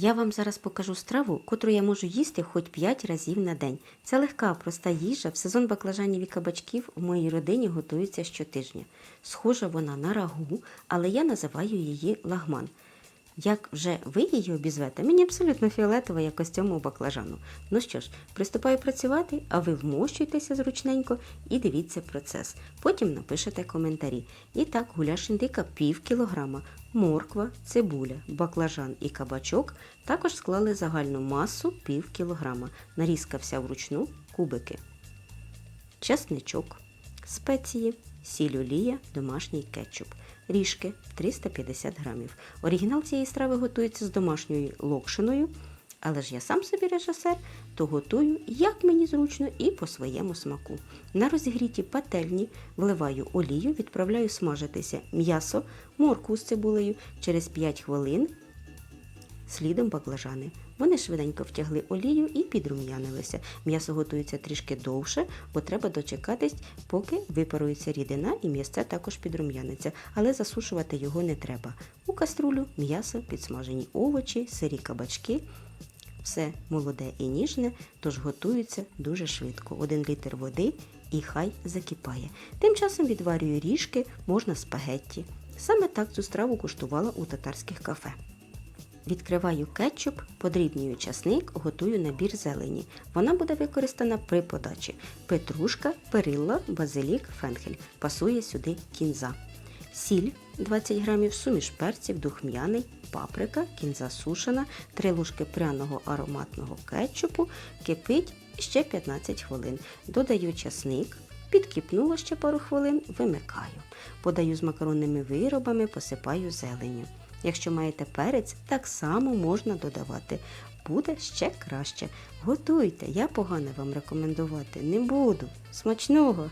Я вам зараз покажу страву, котру я можу їсти хоч 5 разів на день. Це легка, проста їжа. В сезон баклажанів і кабачків в моїй родині готується щотижня. Схожа вона на рагу, але я називаю її лагман. Як вже ви її обізвете, мені абсолютно фіолетово якось цьому баклажану. Ну що ж, приступаю працювати, а ви вмощуйтеся зручненько і дивіться процес. Потім напишете коментарі. І так, гуляш індика пів кілограма, морква, цибуля, баклажан і кабачок також склали загальну масу пів кілограма. Нарізка вся вручну кубики. Часничок, спеції, сіль домашній кетчуп, ріжки 350 грамів. Оригінал цієї страви готується з домашньою локшиною, але ж я сам собі режисер, то готую, як мені зручно і по своєму смаку. На розігріті пательні вливаю олію, відправляю смажитися м'ясо, морку з цибулею через 5 хвилин слідом баклажани. Вони швиденько втягли олію і підрум'янилися. М'ясо готується трішки довше, бо треба дочекатись, поки випарується рідина і м'ясце також підрум'яниться, але засушувати його не треба. У каструлю м'ясо, підсмажені овочі, сирі кабачки. Все молоде і ніжне, тож готується дуже швидко. Один літр води і хай закипає. Тим часом відварюю ріжки, можна спагетті. Саме так цю страву куштувала у татарських кафе. Відкриваю кетчуп, подрібнюю часник, готую набір зелені. Вона буде використана при подачі. Петрушка, перилла, базилік, фенхель. Пасує сюди кінза. Сіль 20 грамів, суміш перців, духмяний, паприка, кінза сушена, 3 ложки пряного ароматного кетчупу, кипить ще 15 хвилин. Додаю часник, підкипнуло ще пару хвилин, вимикаю. Подаю з макаронними виробами, посипаю зеленню. Якщо маєте перець, так само можна додавати. Буде ще краще. Готуйте, я погано вам рекомендувати не буду. Смачного!